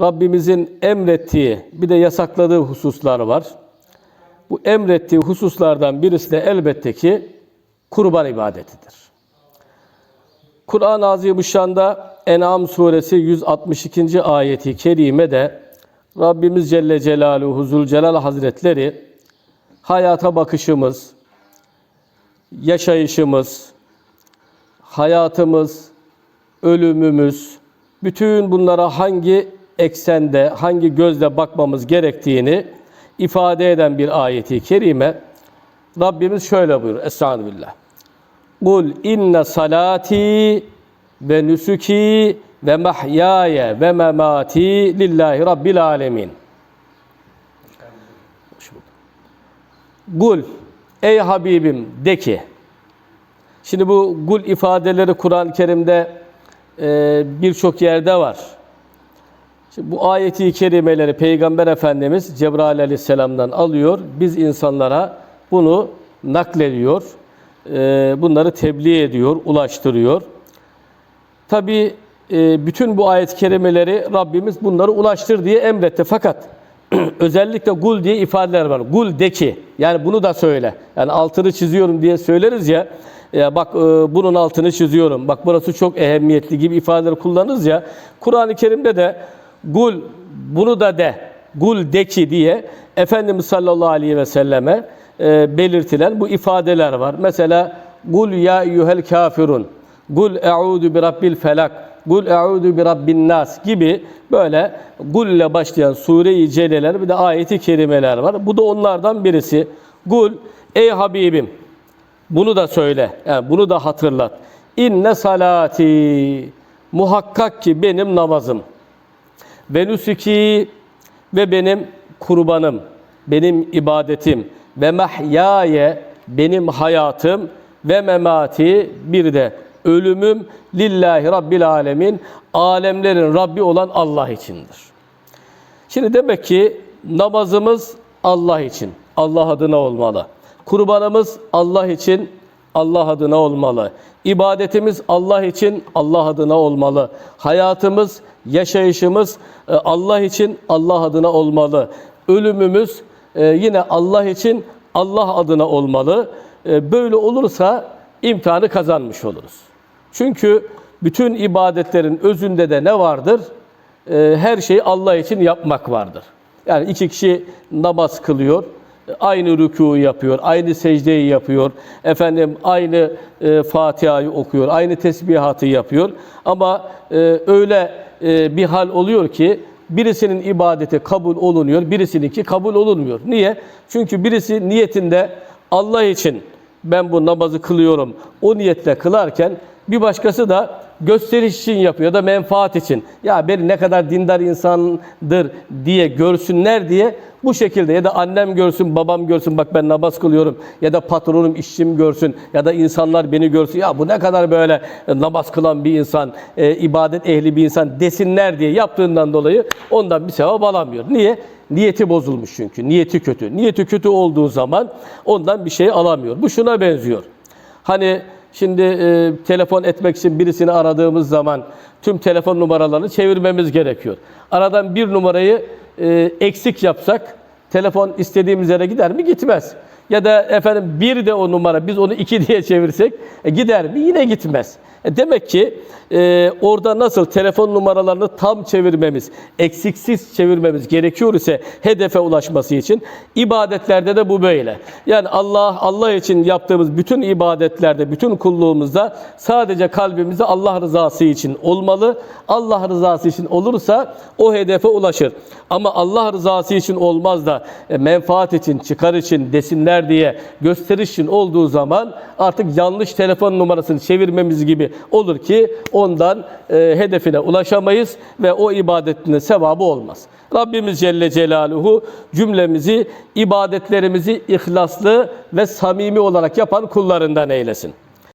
Rabbimizin emrettiği bir de yasakladığı hususlar var. Bu emrettiği hususlardan birisi de elbette ki kurban ibadetidir. Kur'an-ı Azimüşşan'da En'am suresi 162. ayeti kerime de Rabbimiz Celle Celaluhu Zülcelal Hazretleri hayata bakışımız, yaşayışımız, hayatımız, ölümümüz, bütün bunlara hangi eksende, hangi gözle bakmamız gerektiğini ifade eden bir ayeti kerime. Rabbimiz şöyle buyuruyor. Estağfirullah. Kul inne salati ve nusuki ve mahyaya ve memati lillahi rabbil alemin. Kul ey Habibim de ki Şimdi bu gul ifadeleri Kur'an-ı Kerim'de e, birçok yerde var. Şimdi bu ayeti kerimeleri Peygamber Efendimiz Cebrail Aleyhisselam'dan alıyor. Biz insanlara bunu naklediyor. E, bunları tebliğ ediyor, ulaştırıyor. Tabi bütün bu ayet kerimeleri Rabbimiz bunları ulaştır diye emretti. Fakat özellikle gul diye ifadeler var. Gul de ki, yani bunu da söyle. Yani altını çiziyorum diye söyleriz ya. Ya bak e, bunun altını çiziyorum. Bak burası çok ehemmiyetli gibi ifadeler kullanırız ya. Kur'an-ı Kerim'de de gul bunu da de. Gul de ki diye Efendimiz sallallahu aleyhi ve selleme e, belirtilen bu ifadeler var. Mesela gul ya eyyuhel kafirun. Gul e'udu bi rabbil felak. Gul e'udu bi rabbin nas gibi böyle gul ile başlayan sure-i celeler bir de ayeti kerimeler var. Bu da onlardan birisi. Gul ey Habibim bunu da söyle. Yani bunu da hatırlat. İnne salati muhakkak ki benim namazım ve nusuki ve benim kurbanım, benim ibadetim ve mahyaye benim hayatım ve memati bir de ölümüm lillahi rabbil alemin alemlerin Rabbi olan Allah içindir. Şimdi demek ki namazımız Allah için, Allah adına olmalı. Kurbanımız Allah için, Allah adına olmalı. İbadetimiz Allah için, Allah adına olmalı. Hayatımız, yaşayışımız e, Allah için, Allah adına olmalı. Ölümümüz e, yine Allah için, Allah adına olmalı. E, böyle olursa imtihanı kazanmış oluruz. Çünkü bütün ibadetlerin özünde de ne vardır? Her şeyi Allah için yapmak vardır. Yani iki kişi namaz kılıyor aynı rükû yapıyor, aynı secdeyi yapıyor, efendim aynı e, Fatiha'yı okuyor, aynı tesbihatı yapıyor. Ama e, öyle e, bir hal oluyor ki birisinin ibadeti kabul olunuyor, birisininki kabul olunmuyor. Niye? Çünkü birisi niyetinde Allah için ben bu namazı kılıyorum, o niyetle kılarken bir başkası da gösteriş için yapıyor ya da menfaat için. Ya beni ne kadar dindar insandır diye görsünler diye bu şekilde ya da annem görsün, babam görsün bak ben namaz kılıyorum ya da patronum, işçim görsün ya da insanlar beni görsün. Ya bu ne kadar böyle namaz kılan bir insan, e, ibadet ehli bir insan desinler diye yaptığından dolayı ondan bir sevap alamıyor. Niye? Niyeti bozulmuş çünkü. Niyeti kötü. Niyeti kötü olduğu zaman ondan bir şey alamıyor. Bu şuna benziyor. Hani Şimdi e, telefon etmek için birisini aradığımız zaman tüm telefon numaralarını çevirmemiz gerekiyor. Aradan bir numarayı e, eksik yapsak telefon istediğimiz yere gider mi? Gitmez. Ya da efendim bir de o numara biz onu iki diye çevirsek e, gider mi? Yine gitmez. E, demek ki e, orada nasıl telefon numaralarını tam çevirmemiz, eksiksiz çevirmemiz gerekiyor ise hedefe ulaşması için ibadetlerde de bu böyle. Yani Allah Allah için yaptığımız bütün ibadetlerde, bütün kulluğumuzda sadece kalbimizde Allah rızası için olmalı. Allah rızası için olursa o hedefe ulaşır. Ama Allah rızası için olmaz da e, menfaat için, çıkar için, desinler diye gösteriş için olduğu zaman artık yanlış telefon numarasını çevirmemiz gibi olur ki ondan e, hedefine ulaşamayız ve o ibadetinin sevabı olmaz. Rabbimiz Celle Celaluhu cümlemizi, ibadetlerimizi ihlaslı ve samimi olarak yapan kullarından eylesin.